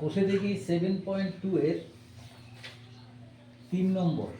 কষে দেখি seven point two এর তিন নম্বর।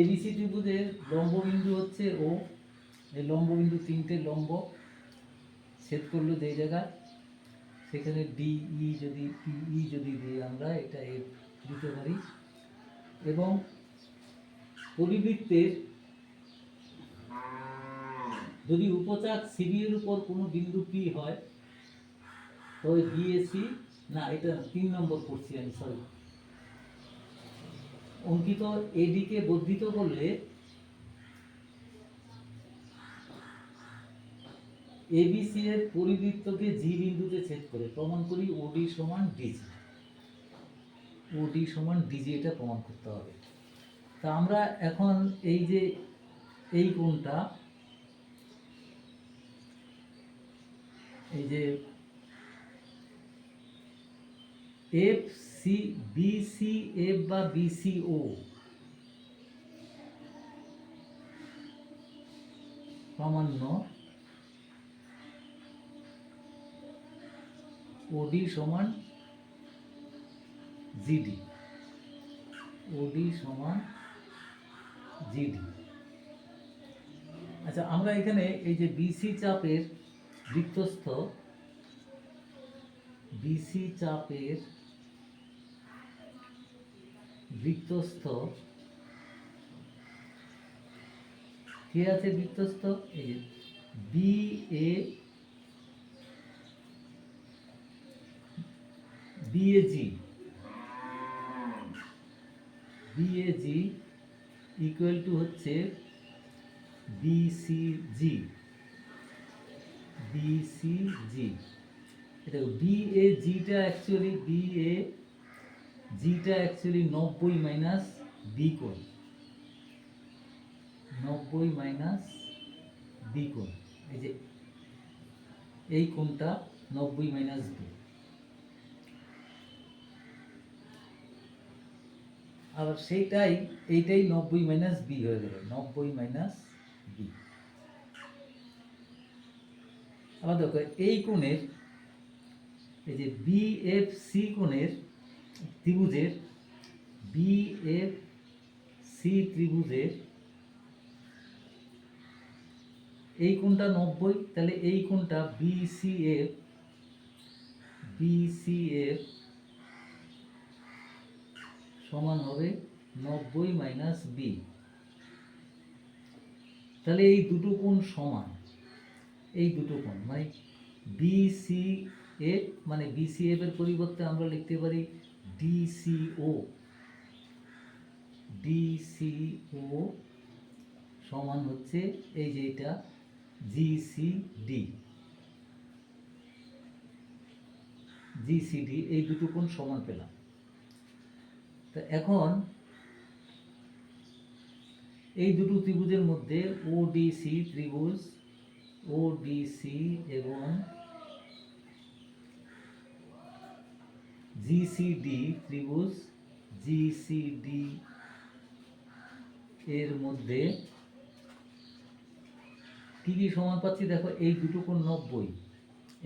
এবিসি ত্রিভুজের লম্ববিন্দু হচ্ছে ও এই লম্ববিন্দু তিনটে লম্ব ছেদ করল যে জায়গায় সেখানে ডিই যদি পিই যদি দিই আমরা, এটা এ দিতে পারি এবং পরিবৃত্তের যদি উপচাক সিবি এর উপর কোনো বিন্দু পি হয় তবে বিএসি না, এটা তিন নম্বর পড়ছি আমি সরি অঙ্কিত এডিকে বর্ধিত করলে এবিসি এর পরিবৃত্তকে জি বিন্দুতে ছেদ করে, প্রমাণ করি ওডি সমান ডিজি ওডি সমান ডিজি এটা প্রমাণ করতে হবে। তা আমরা এখন এই যে, এই কোণটা, এই যে এফ সি বিসি এফ বা বিসিও সামান্য ওডি সমান জিডি ওডি সমান জিডি আচ্ছা আমরা এখানে এই যে বিসি চাপের বৃত্তস্থ বিসি চাপের বৃত্তস্থ? কে আছে বৃত্তস্থ? এই যে B A BAG BAG equal to হচ্ছে বিসিজি বিসিজি এটা বিএ জিটা অ্যাকচুয়ালি বিএ জিটা অ্যাকচুয়ালি নব্বই মাইনাস বি কোণ। নব্বই মাইনাস বি কোণ। এই যে, এই কোণটা নব্বই মাইনাস বি আবার সেইটাই, এইটাই নব্বই মাইনাস বি হয়ে গেল। নব্বই মাইনাস বি আবার দেখো, এই কোণের, এই যে বিএফ সি কোণের ত্রিভুজের বিএফ সি ত্রিভুজের, এই কোণটা নব্বই, তাহলে এই কোণটা বিসিএফ বিসিএফ সমান হবে নব্বই মাইনাস বি তাহলে এই দুটো কোণ সমান, এই দুটো কোণ মানে বিসি এফ মানে বিসিএফ এর পরিবর্তে আমরা লিখতে পারি ডিসিও ডিসিও সমান হচ্ছে এই যে এটা জিসিডি জিসিডি এই দুটো কোণ সমান পেলাম। তা এখন এই দুটো ত্রিভুজের মধ্যে ওডিসি ত্রিভুজ ওডিসি এবং জিসিডি ত্রিভুজ জিসিডি এর মধ্যে কি কি সমান পাচ্ছি? দেখো, এই দুটো কোণ নব্বই,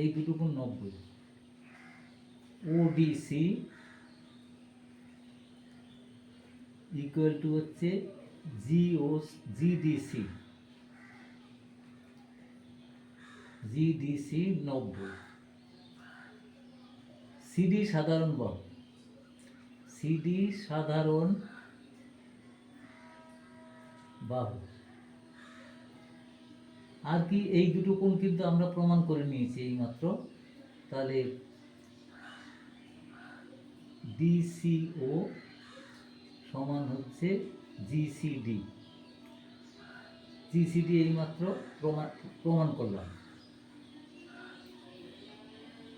এই দুটো কোণ নব্বই। ওডিসি ইকুয়াল টু হচ্ছে জিও জিডিসি জিডিসি নব্বই। সিডি সাধারণ বল। সিডি সাধারণ বাহু। আর কি এই দুটো কোণ কিন্তু আমরা প্রমাণ করে নিয়েছি এইমাত্র। তাহলে ডিসিও সমান হচ্ছে জিসিডি জিসিডি এইমাত্র প্রমাণ প্রমাণ করলাম।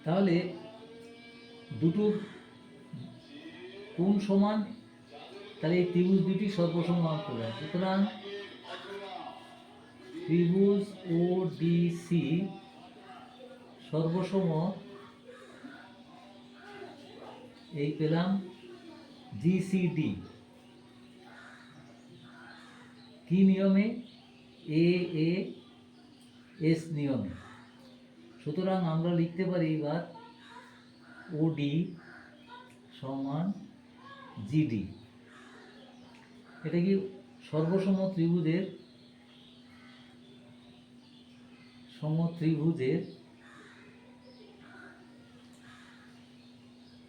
তাহলে দুটো কোণ সমান, তাহলে এই ত্রিভুজ দুটি সর্বসম মান করবে সুতরাং ত্রিভুজ ও ডিসি সর্বসম এই পেলাম জিসিডি। কি নিয়মে? এ এ, এস নিয়মে। সুতরাং আমরা লিখতে পারি এবার ওডি সমান জিডি এটা কি সর্বসম ত্রিভুজের সম ত্রিভুজের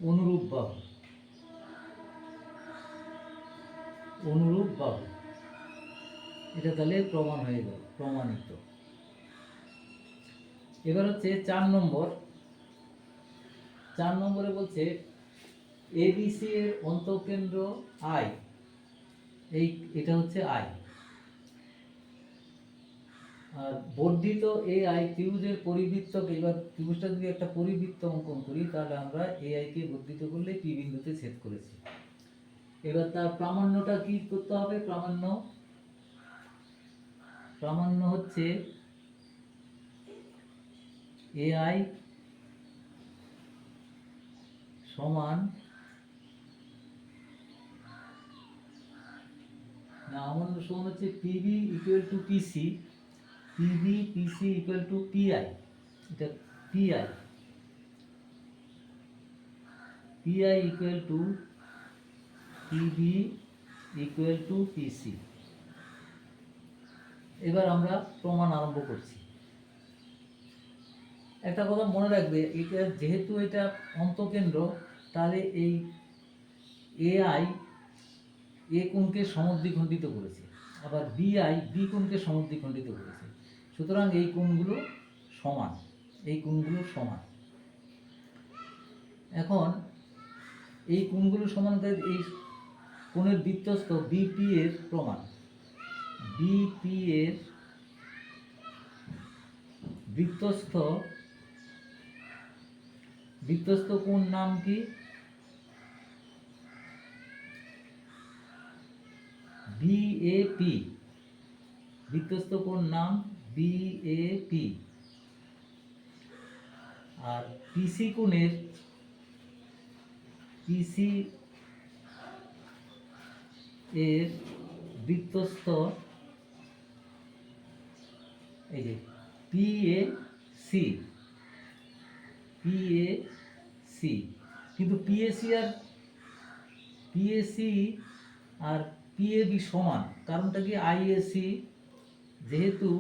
অনুরূপ বাহু? অনুরূপ বাহু। এটা তাহলে প্রমাণ হয়ে গেল, প্রমাণিত। এবার হচ্ছে চার নম্বর। চার নম্বরে বলছে এবিসি এর অন্তঃকেন্দ্র আই এই, এটা হচ্ছে আই আর বর্ধিত এ আই ত্রিভুজের পরিবৃত্তক, এবার ত্রিভুজটা যদি একটা পরিবৃত্ত অঙ্কন করি, তাহলে আমরা এ আইকে বর্ধিত করলে পি বিন্দুতে ছেদ করেছি। এবার তার প্রামাণ্যটা কি করতে হবে? প্রামাণ্য প্রামাণ্য হচ্ছে এ আই সমান না, আমার সমান হচ্ছে PB equal to PC PB PC equal to PI এটা PI PI equal to PB equal to PC এবার আমরা প্রমাণ আরম্ভ করছি। একটা কথা মনে রাখবে, এটা যেহেতু এটা অন্তকেন্দ্র, তাহলে এই এআই এ কোণকে সমদ্বিখণ্ডিত করেছে, আবার বিআই বি কোণকে সমদ্বিখণ্ডিত করেছে। সুতরাং এই কোণগুলো সমান, এই কোণগুলো সমান। এখন এই কোণগুলো সমান এই কোণের বৃত্তস্ত বিপি এর প্রমাণ। বিপি এর বৃত্তস্থ বৃত্তস্থ কোণ নাম কি? বিএপি বৃত্তস্থ কোণ নাম? বিএপি আর পিসি কোণের? পিসি এর বৃত্তস্থ এই যে পিএ সি পিএ সি কিন্তু পিএসি আর পিএসি আর পিএবি সমান। কারণটা কি? আইএসি যেহেতু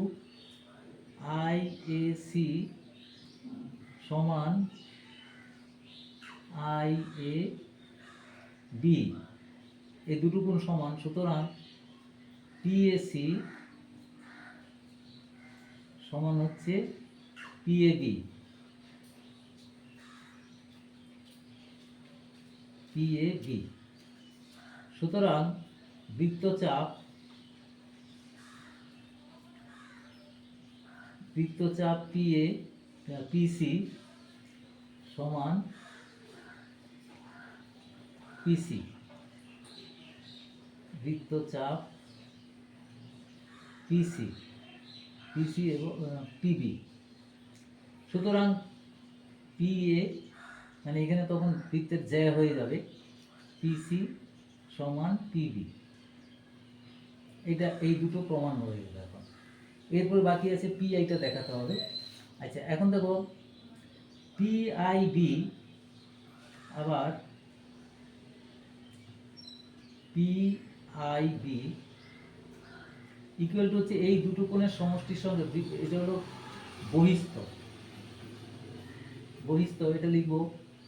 আইএসি সমান আই এ বি এই দুটো কোণ সমান। সুতরাং পিএসি সমান হচ্ছে পিএবি পিএবি সুতরাং বৃত্তচাপ বৃত্তচাপ পিএ পিসি সমান পিসি বৃত্তচাপ পিসি পিসি এবং পিবি সুতরাং পিএ মানে এখানে তখন বৃত্তের জ্যা হয়ে যাবে পিসি সমান পিবি এটা এই দুটো প্রমাণ হয়ে গেল এখন। এরপর বাকি আছে পিআইটা দেখাতে হবে। আচ্ছা এখন দেখো পিআইবি আবার পিআইবি ইকুয়াল টু হচ্ছে এই দুটো কোণের সমষ্টির সঙ্গে এটা হলো বহিস্থ বহিস্থ এটা লিখব।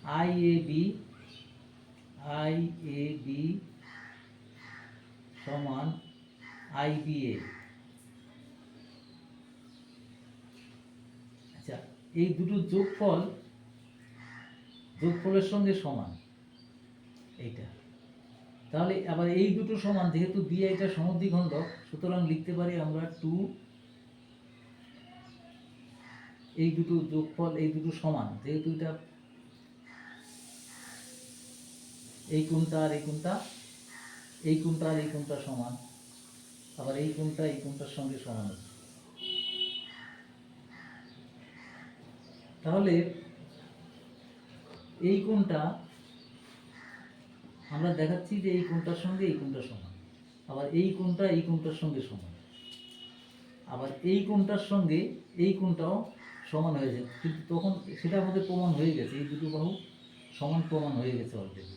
I A B I A B সমান আই বি এ আচ্ছা এই দুটো যোগফল, যোগফলের সঙ্গে সমান, এইটা। তাহলে আবার এই দুটো সমান, যেহেতু বি আইটা সমদ্বিখণ্ডক, সুতরাং লিখতে পারি আমরা টু, এই দুটো যোগফল, এই দুটো সমান, যেহেতু এটা এই কোণটা আর এই কোণটা এই কোণটা আর এই কোণটা সমান? আবার এই কোণটা এই কোণটার সঙ্গে সমান হচ্ছে তাহলে এই কোণটা আমরা দেখাচ্ছি যে এই কোণটার সঙ্গে এই কোণটা সমান। আবার এই কোণটা এই কোণটার সঙ্গে সমান। আবার এই কোণটার সঙ্গে এই কোণটাও সমান হয়ে যায় কিন্তু তখন সেটা আমাদের প্রমাণ হয়ে গেছে। এই দুটো বাহু সমান প্রমাণ হয়ে গেছে অলরেডি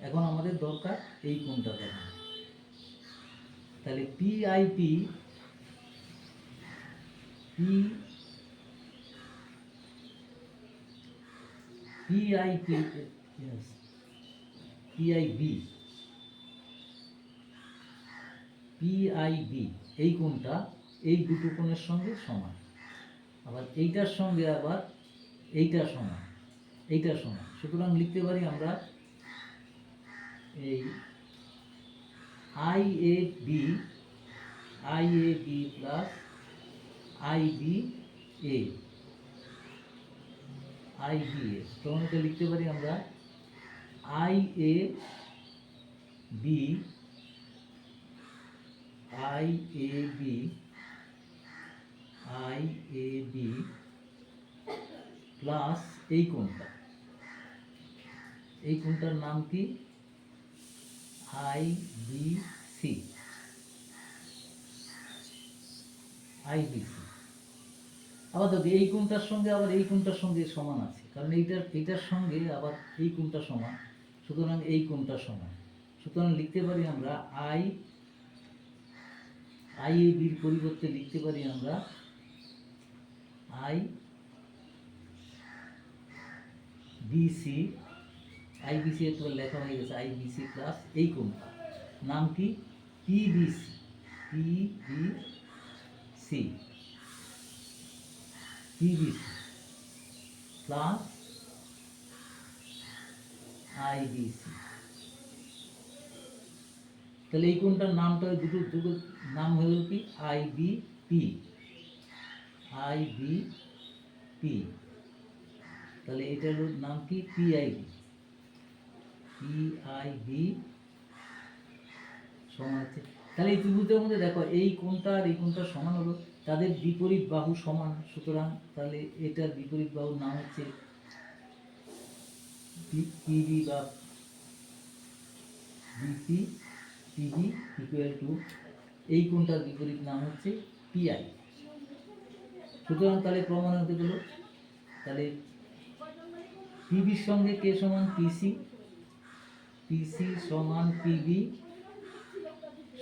এখন আমাদের দরকার এই কোণটা দেখা তাহলে PIP P PIP PIB PIB এই কোণটা এই দুটো কোণের সঙ্গে সমান। আবার এইটার সঙ্গে আবার এইটা সমান এইটা সমান। সুতরাং লিখতে পারি আমরা এই I A B I A B plus I B A I B A তখন এটা লিখতে পারি আমরা I A B I A B I A B plus এই কোণটা। এই কোণটার নাম কি? I B C I B C আবার দেখো, এই কোণটার সঙ্গে আবার এই কোণটার সঙ্গে সমান আছে? কারণ এইটার এইটার সঙ্গে আবার এই কোণটা সমান, সুতরাং এই কোণটা সমান। সুতরাং লিখতে পারি আমরা আই আই এ বির পরিবর্তে লিখতে পারি আমরা আই বিসি আই বিসি একটু লেখা হয়ে গেছে আই বিসি প্লাস এই কোণটা নাম কি? PBC. PBC. PBC plus IBC. তাহলে এই কোনটার নামটা দুটো দুটো নাম গেল কি? আইবিপি। আইবিপি। তাহলে এটার নাম কি? পিআইবি। পিআইবি সমান হচ্ছে তাহলে এই ত্রিভুজের মধ্যে দেখো, এই কোনটা আর এই কোনটা সমান হলো, তাদের বিপরীত বাহু সমান। সুতরাং তাহলে এটার বিপরীত বাহুর নাম হচ্ছে বা বিপি পিবি ইকুয়াল টু এই কোনটার বিপরীত নাম হচ্ছে পিআই সুতরাং তাহলে প্রমাণ হতে গেল, তাহলে পিবির সঙ্গে কে সমান? পিসি পিসি সমান পিবি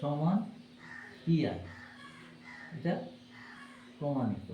সমান পিআই এটা প্রমাণিত।